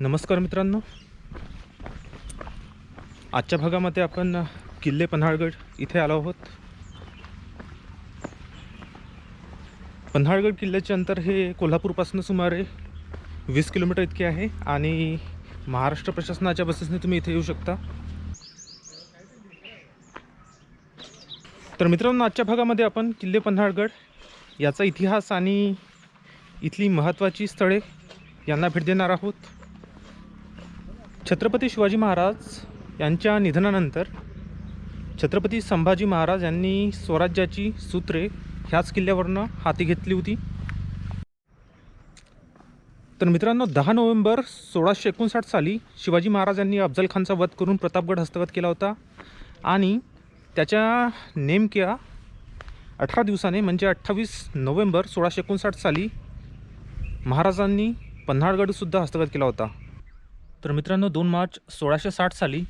नमस्कार मित्रांनो. आजच्या भागामध्ये आपण किल्ले पन्हाळगड इथे आलो आहोत. पन्हाळगड किल्ल्याचे अंतर हे कोल्हापूरपासून सुमारे वीस किलोमीटर इतके आहे आणि महाराष्ट्र प्रशासनाच्या बसेसने तुम्ही इथे येऊ शकता. तर मित्रांनो आजच्या भागामध्ये आपण किल्ले पन्हाळगड याचा इतिहास आणि इथली महत्त्वाची स्थळे यांना भेट देणार आहोत. छत्रपती शिवाजी महाराज यांच्या निधनानंतर छत्रपती संभाजी महाराज यांनी स्वराज्याची सूत्रे ह्याच किल्ल्यावरनं हाती घेतली होती. तर मित्रांनो दहा नोव्हेंबर सोळाशे एकोणसाठ साली शिवाजी महाराजांनी अफजलखानचा अफजल खानचा वध करून प्रतापगड हस्तगत केला होता आणि त्याच्या नेमक्या अठरा दिवसाने म्हणजे अठ्ठावीस नोव्हेंबर सोळाशे एकोणसाठ साली महाराजांनी पन्हाळगडसुद्धा हस्तगत केला होता. तर मित्रांनो दोन मार्च सोळाशे साठ साली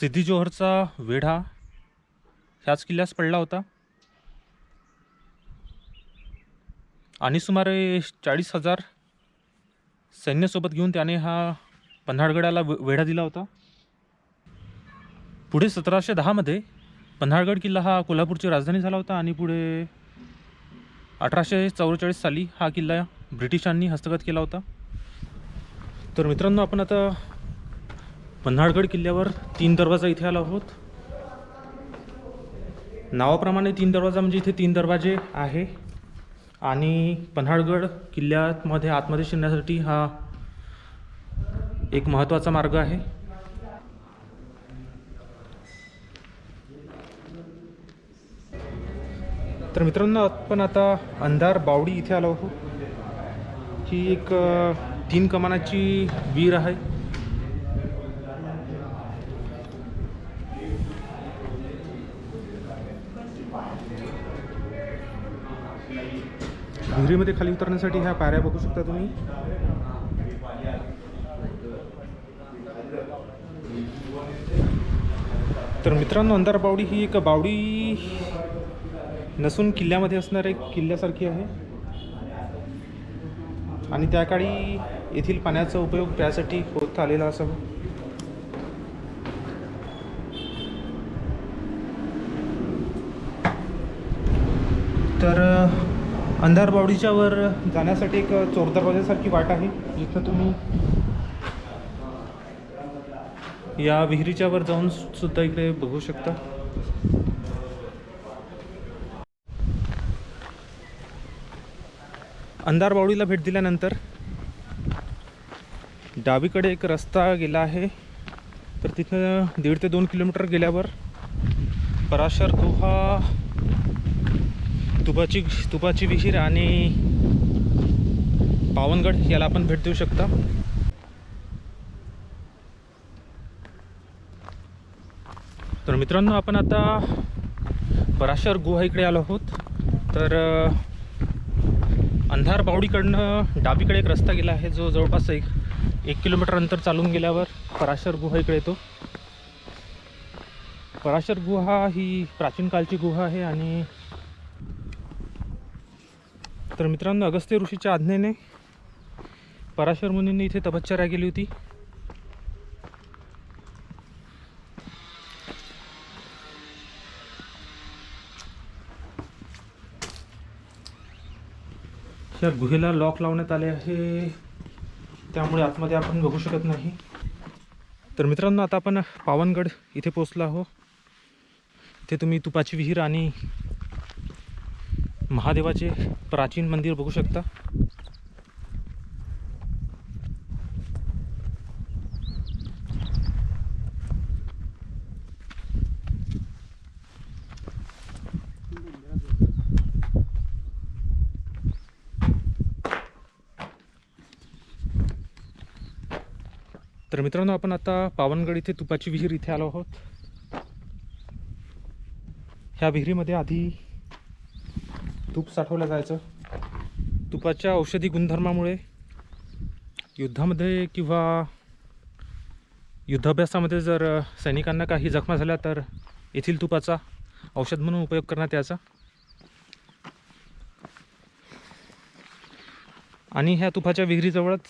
सिद्धी जोहरचा वेढा ह्याच किल्ल्यास पडला होता. आणि सुमारे चाळीस हजार सैन्यासोबत घेऊन त्याने हा पन्हाळगडाला वे- वेढा दिला होता. पुढे सतराशे दहामध्ये पन्हाळगड किल्ला हा कोल्हापूरची राजधानी झाला होता आणि पुढे अठराशे चौवेचाळीस साली हा किल्ला ब्रिटिशांनी हस्तगत केला होता. तर मित्रांनो आपण आता पन्हाळगड किल्ल्यावर तीन दरवाजा इथे आलो आहोत. नावाप्रमाणे तीन दरवाजा म्हणजे इथे तीन दरवाजे आहे. आणि पन्हाळगड किल्ल्यामध्ये आतमध्ये शिरण्यासाठी हा एक महत्त्वाचा मार्ग आहे. तर मित्रांनो आपण आता अंधार बावडी इथे आलो आहोत. ही एक तीन कमानाची वीर आहे. विहिरीमध्ये खाली उतरण्यासाठी ह्या पायऱ्या बघू शकता तुम्ही. तर मित्रांनो अंधार बावडी ही एक बावडी नसून किल्ल्यामध्ये असणारे किल्ल्यासारखी आहे. आणि त्या काळी येथील पाण्याचा उपयोग प्यासाठी होत आलेला असावा. तर अ, अंधार बावडीच्या वर जाण्यासाठी एक चोर दरवाजासारखी वाट आहे. जिथं तुम्ही या विहिरीच्या वर जाऊन सुद्धा इकडे बघू शकता. अंधार बावडीला भेट दिल्यानंतर डावीकडे एक रस्ता गेला आहे. तर तिथं दीड ते दोन किलोमीटर गेल्यावर पराशर गुहा तुपाची तुपाची विहीर आणि पावनगड याला आपण भेट देऊ शकता. तर मित्रांनो आपण आता पराशर गुहा इकडे आलो आहोत. तर अंधार बावडीकडनं डावीकडे एक रस्ता गेला आहे जो जवळपास एक एक किलोमीटर अंतर चालून गेल्यावर पराशर गुहा इकडे येतो. पराशर गुहा ही प्राचीन कालची गुहा आहे आणि तर मित्रांनो अगस्त्य ऋषीच्या आज्ञेने पराशर मुनींनी इथे तपश्चर्या केली होती. या गुहेला लॉक लावण्यात आले आहे. त्यामुळे आतमध्ये आपण बघू शकत नाही. तर मित्रांनो आता आपण पावनगड इथे पोचलो आहो इथे तुम्ही तुपाची विहीर आणि महादेवाचे प्राचीन मंदिर बघू शकता. तर मित्रांनो आपण आता पावनगड इथे तुपाची विहीर इथे आलो आहोत. ह्या विहिरीमध्ये आधी तूप साठवलं जायचं. तुपाच्या औषधी गुणधर्मामुळे युद्धामध्ये किंवा युद्धाभ्यासामध्ये जर सैनिकांना काही जखमा झाल्या तर येथील तुपाचा औषध म्हणून उपयोग करण्यात यायचा. आणि ह्या तुपाच्या विहिरीजवळच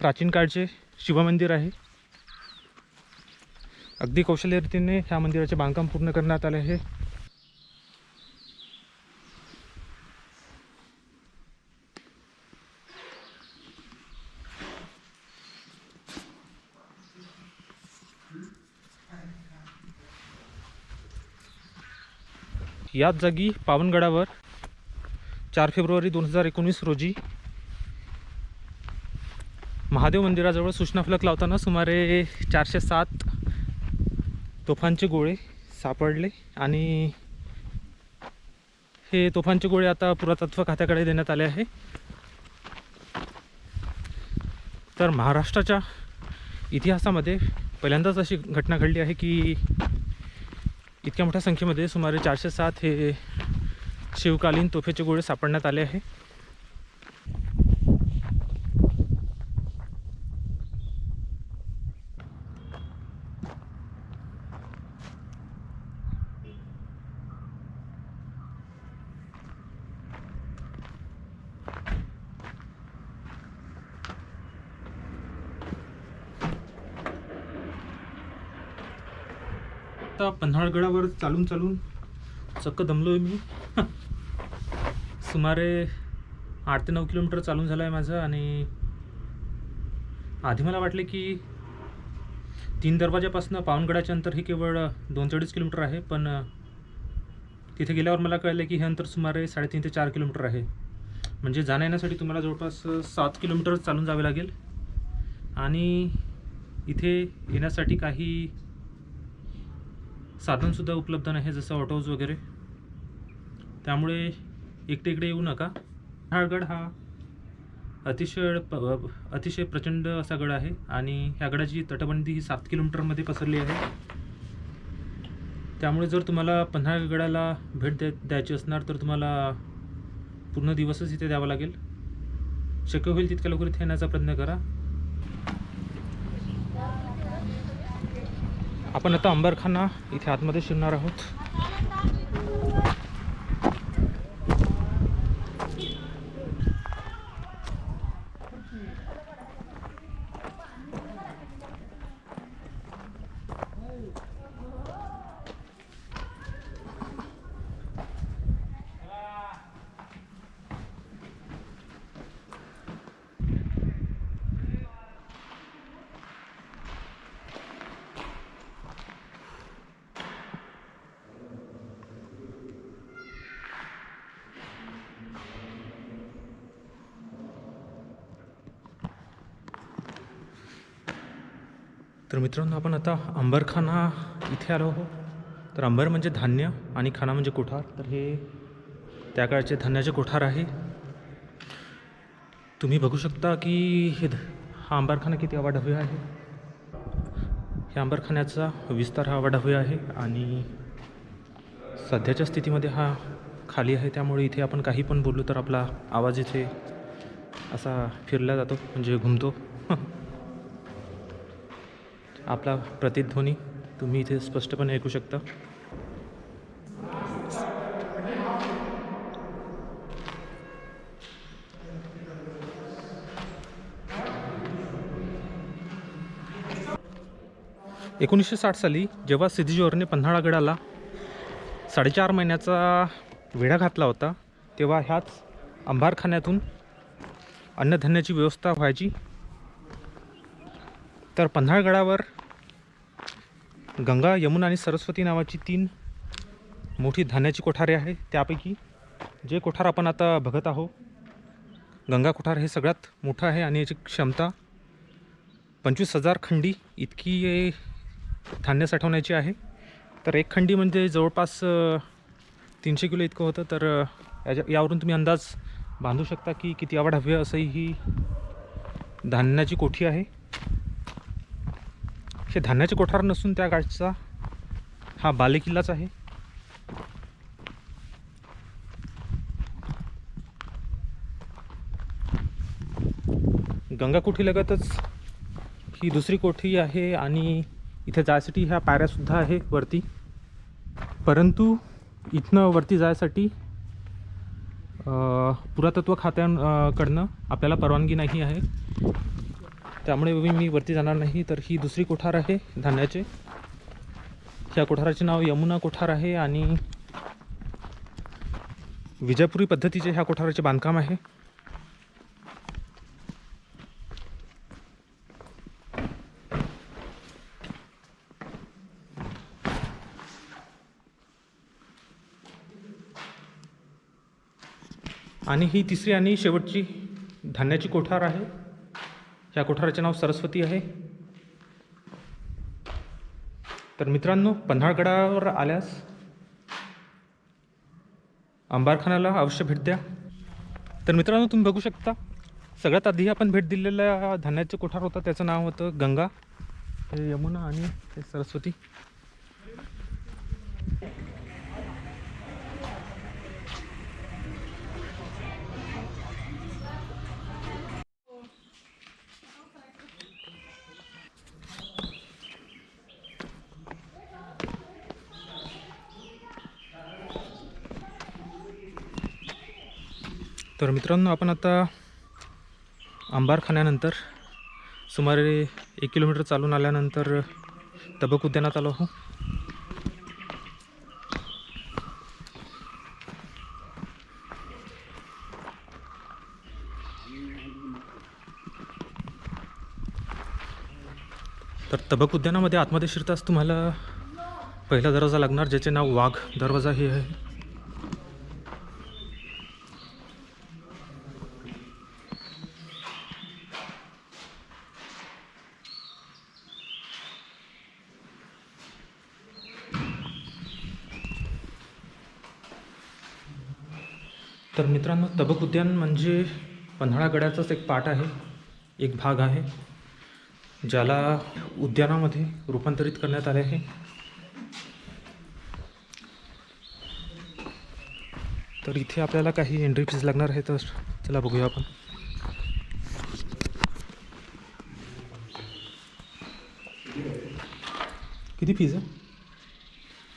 प्राचीन काळचे शिवमंदिर आहे. अगदी कौशल्यरीतीने ह्या मंदिराचे बांधकाम पूर्ण करण्यात आले आहे. याच जागी पावनगडावर चार फेब्रुवारी दोन हजार एकोणीस रोजी महादेव मंदिराजवळ सूचना फलक लावताना सुमारे चारशे सात तोफांचे गोळे सापडले आणि हे तोफांचे गोळे आता पुरातत्व खात्याकडे देण्यात आले आहे. तर महाराष्ट्राच्या इतिहासामध्ये पहिल्यांदाच अशी घटना घडली आहे की इतक्या मोठ्या संख्येमध्ये सुमारे चारशे सात हे शिवकालीन तोफेचे गोळे सापडण्यात आले आहे. पन्हाळगडावर चालून चालून चक्क दमलो आहे मी. सुमारे आठ ते नऊ किलोमीटर चालून झालं आहे माझं आणि आधी मला वाटले की तीन दरवाजापासून पावनगडाचे अंतर हे केवळ दोन अडीच किलोमीटर आहे पण तिथे गेल्यावर मला कळलं की हे अंतर सुमारे साडेतीन ते चार किलोमीटर आहे. म्हणजे जाण्या येण्यासाठी तुम्हाला जवळपास सात किलोमीटर चालून जावे लागेल. आणि इथे येण्यासाठी काही साधनसुद्धा उपलब्ध नाही जसं ऑटोज वगैरे. त्यामुळे एकटे इकडे येऊ नका. पन्हाळगड हा अतिशय प अतिशय प्रचंड असा गड आहे आणि ह्या गडाची तटबंदी ही सात किलोमीटरमध्ये पसरली आहे. त्यामुळे जर तुम्हाला पन्हाळगडाला भेट द्या द्यायची असणार तर तुम्हाला पूर्ण दिवसच इथे द्यावा लागेल. शक्य होईल तितक्या लवकर इथे येण्याचा प्रयत्न करा. आपण आता अंबरखाना इथे आतमध्ये शिरणार आहोत. तर मित्रांनो आपण आता अंबरखाना इथे आलो आहोत. तर अंबर म्हणजे धान्य आणि खाना म्हणजे कोठार. तर हे त्या काळचे धान्याचे कोठार आहे. तुम्ही बघू शकता की हे ध- हा अंबरखाना किती अवाढव्य आहे. ह्या अंबरखान्याचा विस्तार हा अवाढव्य आहे आणि सध्याच्या स्थितीमध्ये हा खाली आहे. त्यामुळे इथे आपण काही पण बोललो तर आपला आवाज इथे असा फिरला जातो म्हणजे घुमतो. आपला प्रतिध्वनी तुम्ही इथे स्पष्टपणे ऐकू शकता. एकोणीसशे साठ साली जेव्हा सिद्धीजोहरने पन्हाळागडाला साडेचार महिन्याचा वेढा घातला होता तेव्हा ह्याच अंबारखान्यातून अन्नधान्याची व्यवस्था व्हायची. तर पन्हाळगडावर गंगा यमुना आणि सरस्वती नावाची तीन मोठी धान्याची कोठारे आहे. त्यापैकी जे कोठार आपण आता बघत आहोत गंगा कोठार हे सगळ्यात मोठं आहे आणि याची क्षमता पंचवीस हजार खंडी इतकी धान्य साठवण्याची आहे. तर एक खंडी म्हणजे जवळपास तीनशे किलो इतकं होतं. तर याच्या यावरून तुम्ही अंदाज बांधू शकता की किती आवड हवी असं ही धान्याची कोठी आहे. हे धान्याचे कोठार नसून त्या गाठचा हा बालेकिल्लाच आहे. गंगाकोठीलगतच ही दुसरी कोठी आहे आणि इथे जायसाठी ह्या पायऱ्यासुद्धा आहे वरती. परंतु इथनं वरती जायसाठी पुरातत्व खात्याकडनं आपल्याला परवानगी नाही आहे. त्यामुळे मी वरती जाणार नाही तर ही दुसरी कोठार आहे धान्याचे. ह्या कोठाराचे नाव यमुना कोठार आहे आणि विजापुरी पद्धतीचे ह्या कोठाराचे बांधकाम आहे. आणि ही तिसरी आणि शेवटची धान्याची कोठार आहे. या कोठाराचे नाव सरस्वती आहे. तर मित्रांनो पन्हाळगडावर आल्यास अंबारखानाला अवश्य भेट द्या. तर मित्रांनो तुम्ही बघू शकता सगळ्यात आधी आपण भेट दिलेल्या धान्याचे कोठार होता त्याचं नाव होतं गंगा हे यमुना आणि हे सरस्वती. तर मित्रांनो आपण आता आंबारखान्यानंतर सुमारे एक किलोमीटर चालून आल्यानंतर तबक उद्यानात आलो आहो तर तबक उद्यानामध्ये आतमध्ये शिरताच तुम्हाला पहिला दरवाजा लागणार ज्याचे नाव वाघ दरवाजा हे आहे तर मित्रांनो तबक उद्यान म्हणजे पन्हाळागडाचाच एक पार्ट आहे एक भाग आहे ज्याला उद्यानामध्ये रूपांतरित करण्यात आले आहे. तर इथे आपल्याला काही एंट्री फीज लागणार आहे तर चला बघूया आपण. किती फीज आहे?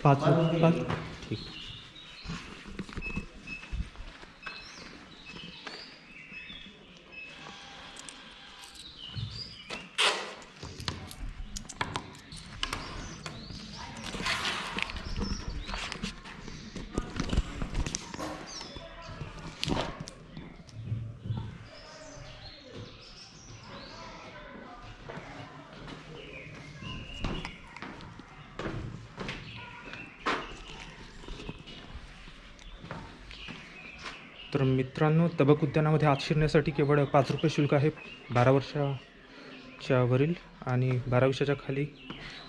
पाच पाच ठीक तर मित्रांनो तबक उद्यानामध्ये आत शिरण्यासाठी केवळ पाच रुपये शुल्क आहे. बारा वर्षाच्या वरील आणि बारा वर्षाच्या खाली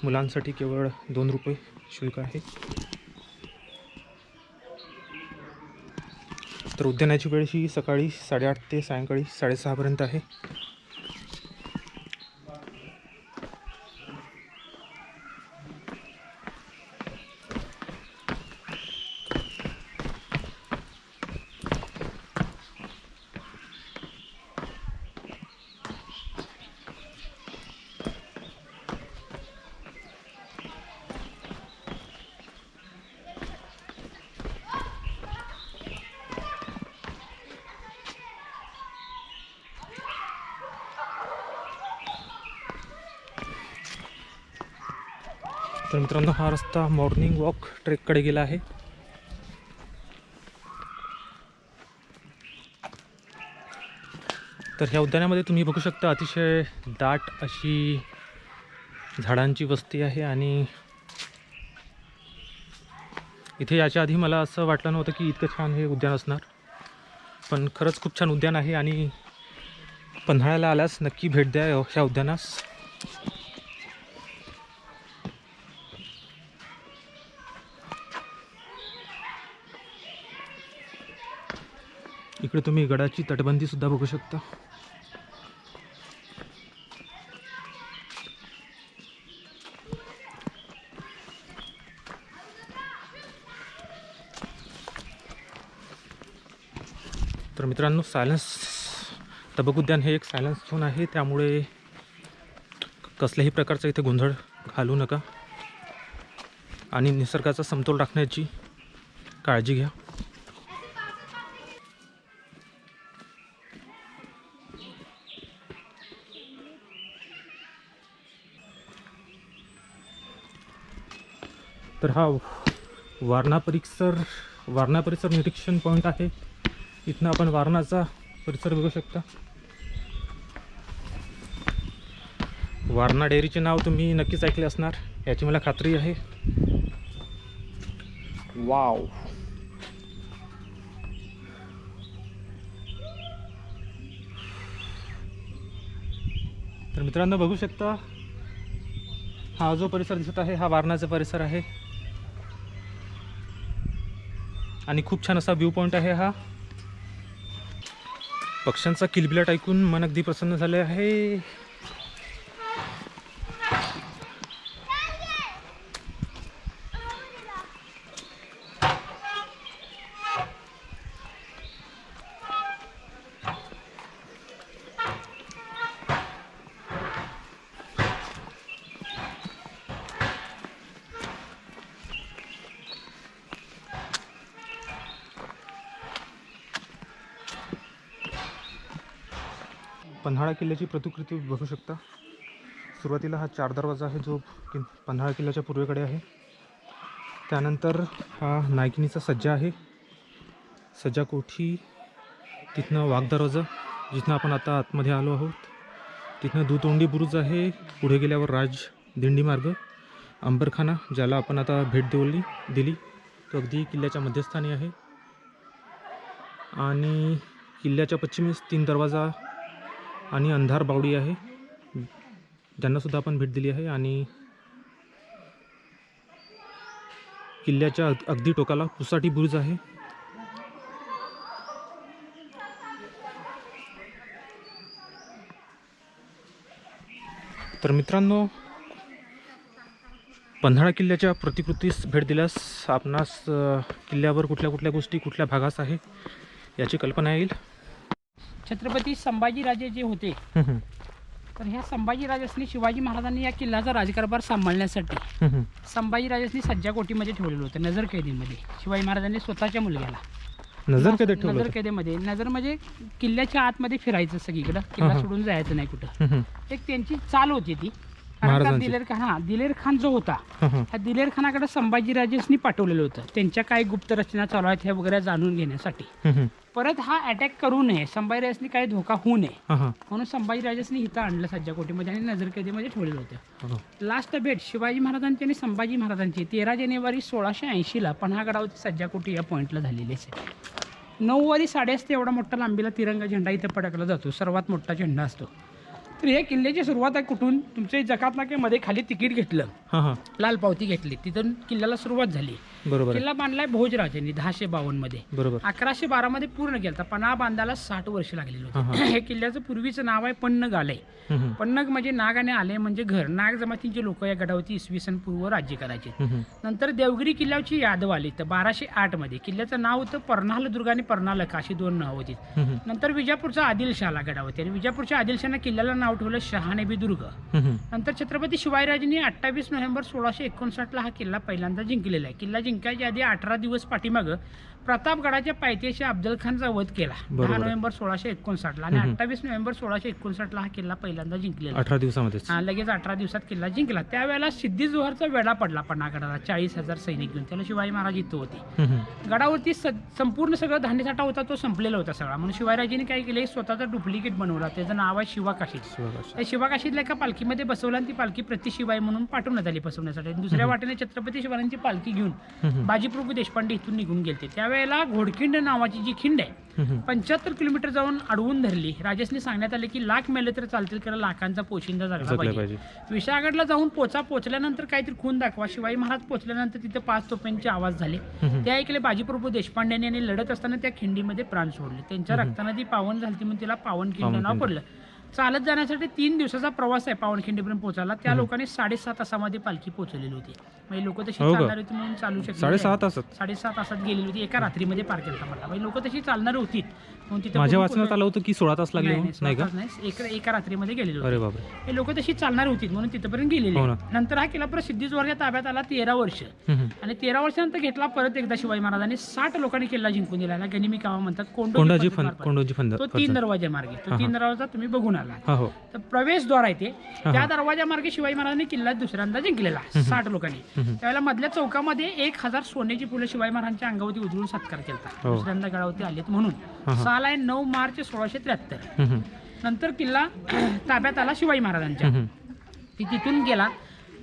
मुलांसाठी केवळ दोन रुपये शुल्क आहे. तर उद्यानाची वेळ ही सकाळी साडेआठ ते सायंकाळी साडेसहापर्यंत आहे. मित्रांनो हा रस्ता मॉर्निंग वॉक ट्रेककडे गेला आहे. तर ह्या उद्यानामध्ये तुम्ही बघू शकता अतिशय दाट अशी झाडांची वस्ती आहे आणि इथे याच्या आधी मला असं वाटलं नव्हतं की इतकं छान हे उद्यान असणार. पण खरंच खूप छान उद्यान आहे आणि पन्हाळ्याला आल्यास नक्की भेट द्या ह्या उद्यानास. इकडे तुम्ही गडाची तटबंदी सुद्धा बघू शकता. तर मित्रांनो सायलन्स तबक उद्यान हे एक सायलन्स झोन आहे. त्यामुळे कसल्याही प्रकारचा इथे गोंधळ घालू नका. आणि निसर्गाचा समतोल राखण्याची काळजी घ्या. तर हा वारणा परिसर वारणा परिसर निरीक्षण पॉईंट आहे. इथनं आपण वारणाचा परिसर बघू शकता. वारणा डेअरीचे नाव तुम्ही नक्कीच ऐकले असणार. याची मला खात्री आहे. वाव तर मित्रांनो बघू शकता हा जो परिसर दिसत आहे हा वारणाचा परिसर आहे. आणि खूप छान असा व्ह्यू पॉईंट आहे हा. पक्ष्यांचा किलबिलाट ऐकून मन अगदी प्रसन्न झाले आहे. पन्हाळा किल्ल्याची प्रतिकृती बघू शकता. सुरुवातीला हा चार दरवाजा आहे जो कि पन्हाळा किल्ल्याच्या पूर्वेकडे आहे. त्यानंतर हा नायकिनीचा सज्जा आहे. सज्जा कोठी तिथनं वाघ दरवाजा जिथनं आपण आता आतमध्ये आलो आहोत. तिथनं दुतोंडी बुरुज आहे. पुढे गेल्यावर राज दिंडी मार्ग अंबरखाना ज्याला आपण आता भेट देवली दिली. तो अगदी किल्ल्याच्या मध्यस्थानी आहे. आणि किल्ल्याच्या पश्चिमेस तीन दरवाजा आणि अंधार बावडी आहे. ज्यांनासुद्धा आपण भेट दिली आहे आणि किल्ल्याच्या अग- अगदी टोकाला पुसाटी बुरुज आहे. तर मित्रांनो पन्हाळा किल्ल्याच्या प्रतिकृतीस भेट दिल्यास आपणास किल्ल्यावर कुठल्या कुठल्या गोष्टी कुठल्या भागास आहे याची कल्पना येईल. छत्रपती संभाजीराजे जे होते तर ह्या संभाजीराजांनी शिवाजी महाराजांनी या किल्ल्याचा राजकारभार सांभाळण्यासाठी. संभाजीराजांनी सज्जा कोटीमध्ये ठेवलेलं होतं नजर कैदेमध्ये शिवाजी महाराजांनी स्वतःच्या मुलग्याला नजर ठेवलं नजर? कैदेमध्ये नजर म्हणजे किल्ल्याच्या आतमध्ये फिरायचं सगळीकडं किल्ला. सोडून जायचं नाही कुठं. एक त्यांची चाल होती ती कारण. दिलेर खान हा दिलेर खान जो होता हं, हं. दिलेर खानाकडे संभाजीराजेंनी पाठवलेलं होतं त्यांच्या काय गुप्त रचना चालू आहेत ह्या वगैरे जाणून घेण्यासाठी हं, हं. परत हा अटॅक करू नये संभाजीराजांनी काही धोका होऊ नये हं, हं. म्हणून संभाजीराजांनी इथं आणलं सज्जाकोटीमध्ये आणि नजरकैदेमध्ये ठेवलेलं होतं हो. लास्ट भेट शिवाजी महाराजांची आणि संभाजी महाराजांची तेरा जानेवारी सोळाशे ऐंशीला पन्हागडावरती सज्जाकोटी या पॉईंटला झालेली आहे नऊवारी साडे असते एवढा मोठा लांबीला तिरंगा झेंडा इथं फडकला जातो सर्वात मोठा झेंडा असतो तर हे किल्ल्याची सुरुवात आहे कुठून? तुमच्या जकात नाक्यामध्ये खाली तिकीट घेतलं. हं, हं. लाल पावती घेतली. तिथून किल्ल्याला सुरुवात झाली. बरोबर. आहे किल्ला बांधलाय भोजराजांनी दहाशे बावन्नमध्ये बरोबर. अकराशे बारा मध्ये पूर्ण केला पन्हा बांधायला साठ वर्ष लागलेली हा, होती हे किल्ल्याचं पूर्वीचं नाव आहे पन्नग आलंय. पन्नग म्हणजे नाग आणि आले म्हणजे घर. नाग जमातींचे लोक या गडावरती इसवी सन पूर्व राज्य करायचे. नंतर देवगिरी किल्ल्याची यादव आली तर बाराशे आठमध्ये किल्ल्याचं नाव होतं पर्नाल दुर्ग आणि पर्नालक अशी दोन नाव होती. नंतर विजापूरचा आदिलशाला गडावरती. आणि विजापूरच्या आदिलशानं किल्ल्याला नाव ठेवलं शहानेबी दुर्ग. नंतर छत्रपती शिवाजीराजांनी अठ्ठावीस नोव्हेंबर सोळाशे एकोणसाठला हा किल्ला पहिल्यांदा जिंकलेला आहे किल्ला जिंकायच्या आधी अठरा दिवस पाठीमागं प्रतापगडाच्या पायथ्याशी अफजल खानचा वध केला. दहा. नोव्हेंबर सोळाशे एकोणसाठला आणि हम्म. अठ्ठावीस नोव्हेंबर सोळाशे एकोणसाठला हा किल्ला पहिल्यांदा जिंकलेला. अठरा दिवसामध्येच. हा लगेच अठरा दिवसात किल्ला जिंकला. त्यावेळेला सिद्धी जोहरचा वेढा पडला पन्हागडाला चाळीस हजार सैनिक घेऊन. त्याला शिवाजी महाराज इथं होते. गडावरती स- संपूर्ण सगळं धान्यसाठा होता तो संपलेला होता सगळा. म्हणून शिवाजीराजेंनी काय केलं? स्वतःचा डुप्लिकेट बनवला. त्याचं नाव आहे शिवाकाशी. त्या शिवाकाशीतल्या एका पालखीमध्ये बसवलं आणि ती पालखी प्रति शिवाय म्हणून पाठवण्यात आली बसवण्यासाठी. आणि दुसऱ्या वाटेने छत्रपती शिवाजींची पालखी घेऊन. बाजीप्रभू देशपांडे इथून निघून गेलते त्यावेळेला घोडखिंड नावाची जी खिंड आहे. पंच्याहत्तर किलोमीटर जाऊन अडवून धरली. राजेशने सांगण्यात आले की लाख मेले तर चालतील कारण लाखांचा पोशिंदा जगला जगलं पाहिजे. विशाळगडला जाऊन पोचा पोचल्यानंतर काहीतरी खून दाखवा. शिवाजी महाराज पोचल्यानंतर तिथे पाच तोप्यांचे आवाज झाले. हं, हं. ते ऐकले बाजीप्रभू देशपांडेने आणि लढत असताना त्या खिंडीमध्ये प्राण सोडले. त्यांच्या रक्तानं ती पावन झाली म्हणून तिला पावनखिंड नाव पावनखिंड. पडलं. चालत जाण्यासाठी तीन दिवसाचा प्रवास आहे पावनखिंडीपर्यंत पोहोचायला. त्या लोकांनी साडेसात तासामध्ये पालखी पोहोचलेली होती. म्हणजे लोक तशी हो का? चालणार होती म्हणून चालू शकले साडेसहा तासात? साडेसात तासात गेलेली होती. एका रात्रीमध्ये पार केला मला. म्हणजे लोक तशी चालणार होती. म्हणून तिथे माझ्या बघून वाचनात आलं होतं की सोळा तास लागले नाही, म्हणून. नाही, नाही का? स्वतःच नाही. एका एका रात्रीमध्ये गेलेले होते. अरे बापरे. हे लोक तशी चालणार होती म्हणून तिथपर्यंत गेलेले हो ना. नंतर हा किल्ला परत सिद्धीजवळच्या ताब्यात आला तेरा वर्ष. हं, हं. आणि तेरा वर्षानंतर घेतला परत एकदा शिवाजी महाराजांनी. साठ लोकांनी किल्ला जिंकून दिला. याला गनिमी कावा म्हणतात. कोंडोजी कोंडाजी फंद मार्फत. कोंडोजी फंद तो तीन दरवाजे मार्गे. तो हा, तीन हा. दरवाजा तुम्ही बघू आला. हा तर प्रवेशद्वार आहे ते. त्या दरवाजामार्गे शिवाजी महाराजांनी किल्ला दुसऱ्यांदा जिंकलेला साठ लोकांनी. त्यावेळेला मधल्या चौकामध्ये एक हजार सोन्याची फुलं शिवाजी महाराजांच्या अंगावरती उधळून सत्कार केला हो. दुसऱ्यांदा गडावरती आलेत म्हणून. साल आहे नऊ मार्च सोळाशे त्र्याहत्तर. नंतर किल्ला ताब्यात आला शिवाजी महाराजांच्या. ती तिथून गेला.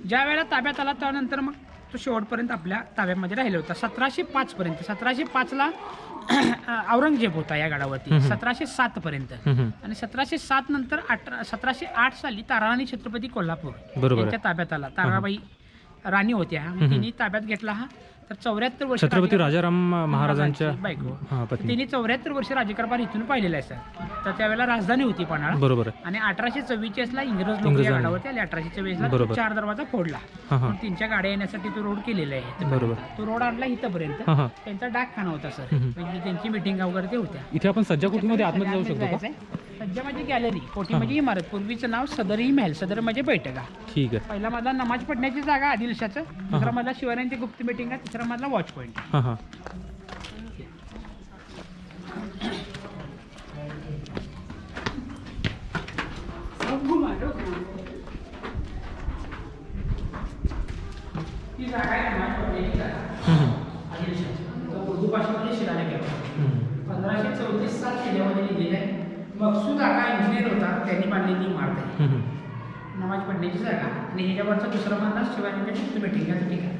ज्या वेळेला ताब्यात आला त्यानंतर मग तो शेवटपर्यंत आपल्या ताब्यामध्ये राहिला होता. सतराशे पाच पर्यंत. सतराशे पाचला औरंगजेब होता या गडावरती. सतराशे सात पर्यंत. आणि सतराशे सात नंतर अठरा सतराशे आठ साली ताराराणी छत्रपती कोल्हापूर. यांच्या ताब्यात आला ताराबाई राणी होत्या तिने ताब्यात घेतला हा तर चौऱ्याहत्तर वर्ष छत्रपती राजाराम महाराजांच्या बायको. तिने चौऱ्याहत्तर वर्ष राज्यकारभार इथून पाहिलेला आहे सर तर त्यावेळेला राजधानी होती पन्हाळा. बरोबर आणि अठराशे चव्वेचाळीस ला इंग्रज लोक या इंग्रजांनी. गडावरती आले. अठराशे चव्वेचाळीस ला. चार दरवाजा फोडला. त्यांच्या गाड्या येण्यासाठी तो रोड केलेला आहे. बरोबर. तो रोड आणला इथपर्यंत. त्यांचा डाकखाना होता सर. म्हणजे त्यांची मिटिंग वगैरे ते होत्या. इथे आपण सज्जा कुटीमध्ये आतमध्ये जाऊ शकतो. सध्या म्हणजे गॅलरी कोठी म्हणजे इमारत. पूर्वीचं नाव सदरी महल. सदर म्हणजे बैठका. ठीक आहे. पहिला मधला नमाज पडण्याची जागा आदिलशाचं दुसरा मधला शिवरायांची गुप्त मिटिंग आहे. तिसरा मधला वॉच पॉईंट हा हा ही आहे उर्दू भाषेमध्ये आहे. पंधराशे चौतीस साल किल्ल्यामध्ये लिहिलेलं आहे मकसूद आका इंजिनियर होता त्यांनी बांधलेली इमारत आहे. नमाज पडण्याची जागा आणि ह्याच्यावरचा दुसरा शिवाजींच्या गुप्त मिटिंगाचं ठिकाण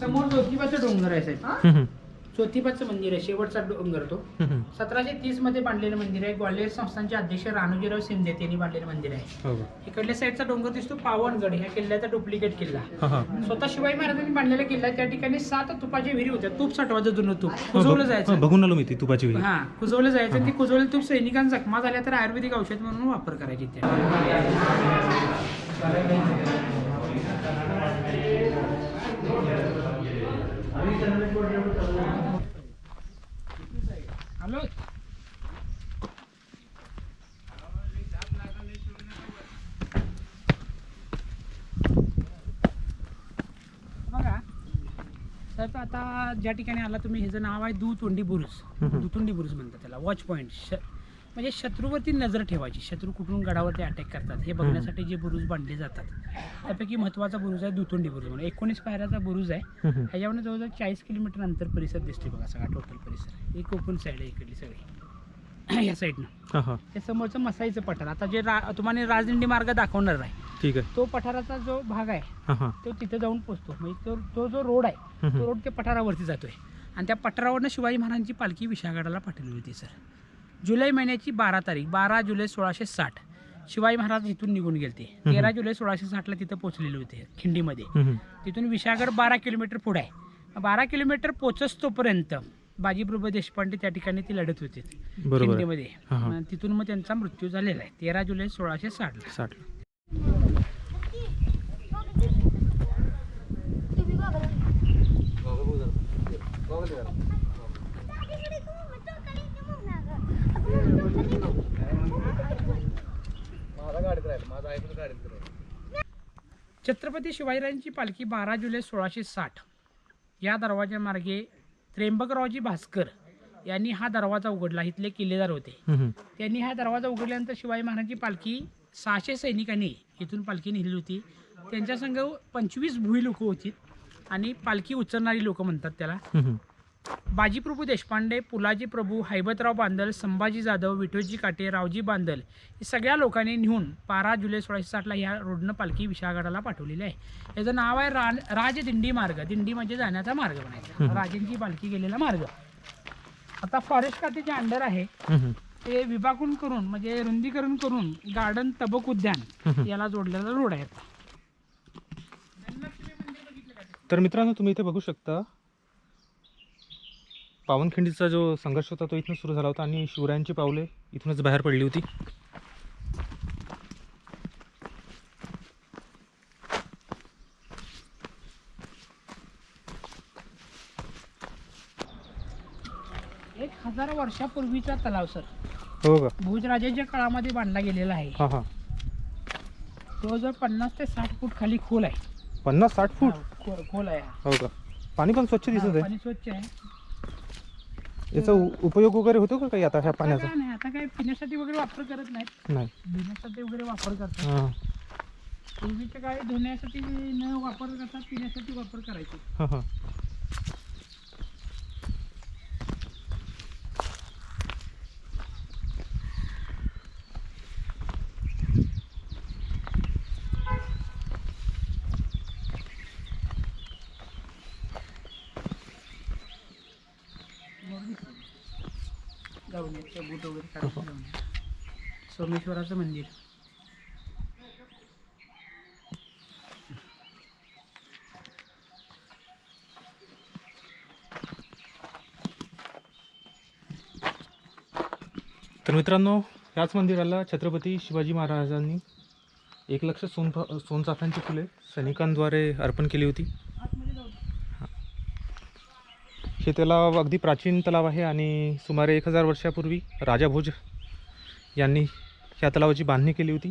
समोर ज्योतिबाचं डोंगर आहे साहेब. हम्म. ज्योतिबाचं मंदिर आहे. शेवटचा डोंगर तो. हम्म, हम्म. सतराशे तीसमध्ये बांधलेलं मंदिर आहे. ग्वाल्हेर संस्थानचे अध्यक्ष राणूजीराव शिंदे त्यांनी बांधलेलं मंदिर आहे. हो का? इकडल्या साईडचा डोंगर दिसतो पावनगड. ह्या किल्ल्याचा डुप्लिकेट किल्ला. हा हा. स्वतः शिवाजी महाराजांनी बांधलेला किल्ला. आहे. त्या ठिकाणी सात तुपाच्या विहिरी होत्या. तूप साठवायचं जुनं तूप. हा, कुजवलं जायचं. हा, बघून आलो मी ती तुपाची विहीर. हा कुजवलं जायचं. आणि ते कुजवलं तूप सैनिकांना जखमा झाल्या तर आयुर्वेदिक औषध म्हणून वापर करायचे त्या. हॅलो बघा साहेब आता ज्या ठिकाणी आला तुम्ही ह्याचं नाव आहे दुतोंडी बुरुज. दुतोंडी बुरुज म्हणतात त्याला. वॉच पॉईंट म्हणजे शत्रूवरती नजर ठेवायची. शत्रू कुठून गडावरती अटॅक करतात हे बघण्यासाठी जे बुरुज बांधले जातात त्यापैकी महत्त्वाचा बुरुज आहे दुतोंडी बुरुज. म्हणून एकोणीस पायऱ्याचा बुरुज आहे. ह्याच्यावरून जवळजवळ चाळीस किलोमीटर अंतर परिसर दिसते बघा सगळा टोटल परिसर. एक ओपन साईड आहे इकडली सगळी. या साईडनं हा हा. त्या समोरचं मसाईचं पठार. आता जे रा तुम्हाला राजदिंडी मार्ग दाखवणार आहे. ठीक आहे. तो पठाराचा जो भाग आहे तो तिथे जाऊन पोचतो. म्हणजे तो जो रोड आहे तो. रोड ते पठारावरती जातोय. आणि त्या पठारावरनं शिवाजी महाराजांची पालखी विशाळगडाला पाठवली होती सर. जुलै महिन्याची बारा तारीख बारा जुलै सोळाशे साठ. शिवाजी महाराज इथून निघून गेलते. तेरा जुलै सोळाशे साठला तिथं पोहोचलेले होते खिंडीमध्ये. तिथून विशाळगड बारा किलोमीटर पुढे आहे. बारा किलोमीटर पोचस तोपर्यंत बाजीप्रभू देशपांडे त्या ठिकाणी ती लढत होते. खिंडीमध्ये. तिथून मग त्यांचा मृत्यू झालेला आहे. तेरा जुलै सोळाशे साठला. छत्रपती शिवाजीराजांची पालखी बारा जुलै सोळाशे साठ. या दरवाजामार्गे त्र्यंबकरावजी भास्कर यांनी हा दरवाजा उघडला. इथले किल्लेदार होते. त्यांनी हा दरवाजा उघडल्यानंतर शिवाजी महाराजांची पालखी सहाशे सैनिकांनी इथून पालखी नेली होती. त्यांच्या संघ पंचवीस भुई लोक होती आणि पालखी उचलणारी लोक म्हणतात त्याला. बाजीप्रभू देशपांडे पुलाजी प्रभू हैबतराव बांदल संभाजी जाधव विठोजी काटे रावजी बांदल हे सगळ्या लोकांनी नेऊन बारा जुलै सोळाशे साठला ह्या रोडनं पालखी विशाळगडाला पाठवलेली आहे. याचं नाव आहे रा राजदिंडी मार्ग. दिंडी म्हणजे जाण्याचा मार्ग म्हणायचा. राजांची पालखी गेलेला मार्ग. आता फॉरेस्ट खात्याचे अंडर आहे. ते विभागून करून म्हणजे रुंदीकरण करून गार्डन तबक उद्यान. याला जोडलेला रोड आहे. तर मित्रांनो तुम्ही इथे बघू शकता पावनखिंडीचा जो संघर्ष होता तो इथून सुरू झाला होता आणि शिवरायांची पावले इथूनच बाहेर पडली होती. एक हजार वर्षापूर्वीचा तलाव सर. हो का? भुजराजांच्या काळामध्ये बांधला गेलेला आहे. हां हां. तो जर पन्नास ते साठ फूट खाली खोल आहे. पन्नास साठ फूट? हा, खो- खोल आहे. हा. हो का? पाणी पण स्वच्छ दिसत आहे. पाणी स्वच्छ आहे. याचा उ- उपयोग वगैरे होतो का काही आता ह्या पाण्याचा? नाही आता काय पिण्यासाठी वगैरे वापर करत नाहीत. नाही. धुण्यासाठी वगैरे वापर करतात. हां. पूर्वीच्या काळी धुण्यासाठी न वापर करतात पिण्यासाठी वापर करायचे. हां हां जाऊन या त्या बूट वगैरे काढून जाऊन या. परमेश्वराचं मंदिर. तर मित्रांनो याच मंदिराला छत्रपती शिवाजी महाराजांनी एक लक्ष सोन सोनचाफ्यांची फुले सैनिकांद्वारे अर्पण केली होती. हे तलाव अगदी प्राचीन तलाव आहे आणि सुमारे एक हजार वर्षापूर्वी राजा भोज यांनी ह्या तलावाची बांधणी केली होती.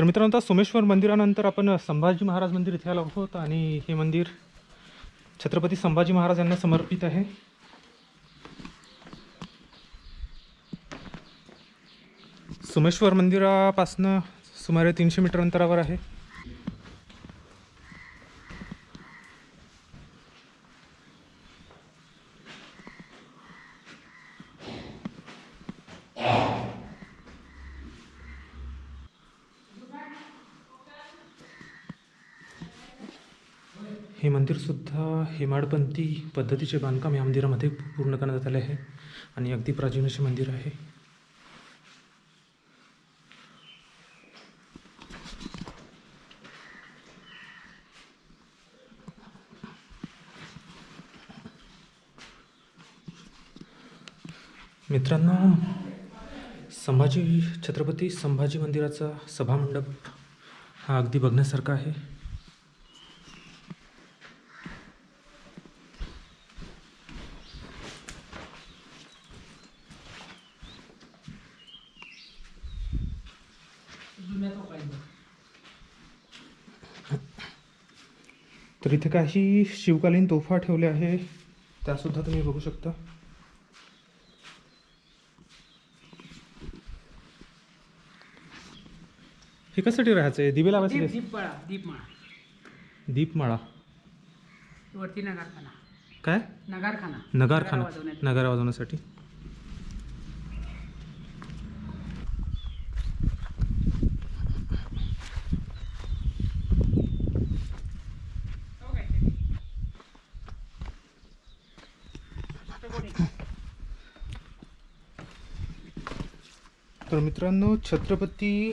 तर मित्रांनो आता सोमेश्वर मंदिरानंतर आपण संभाजी महाराज मंदिर इथे आलो आहोत आणि हे मंदिर छत्रपती संभाजी महाराज यांना समर्पित आहे. सोमेश्वर मंदिरापासनं सुमारे तीनशे मीटर अंतरावर आहे हे मंदिरसुद्धा हेमाडपंथी पद्धतीचे बांधकाम या मंदिरामध्ये पूर्ण करण्यात आले आहे आणि अगदी प्राचीन असे मंदिर आहे. मित्रांनो संभाजी छत्रपती संभाजी मंदिराचा सभामंडप हा अगदी बघण्यासारखा आहे. तर इथे काही शिवकालीन तोफा ठेवल्या आहे. त्यासुद्धा तुम्ही बघू शकता. हे कशासाठी राहायचं आहे दिवे लावायचे दीप दीपमाळा दीपमाळा. दीपमाळा. वरती नगारखाना. काय? नगारखाना. नगारखाना. वाजवण्यात. नगारा वाजवण्यासाठी तर मित्रांनो छत्रपती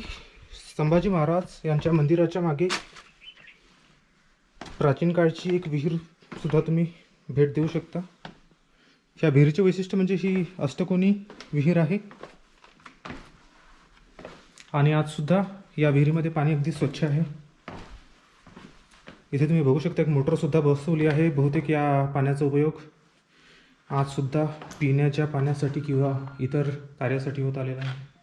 संभाजी महाराज यांच्या मंदिराच्या मागे प्राचीन काळची एक विहीर सुद्धा तुम्ही भेट देऊ शकता. ह्या विहिरीचे वैशिष्ट्य म्हणजे ही अष्टकोनी विहीर आहे. आणि आज सुद्धा या विहिरीमध्ये पाणी अगदी स्वच्छ आहे. इथे तुम्ही बघू शकता एक मोटरसुद्धा बसवली आहे. बहुतेक या पाण्याचा उपयोग आज सुद्धा पिण्याच्या पाण्यासाठी किंवा इतर कार्यासाठी होत आलेला आहे.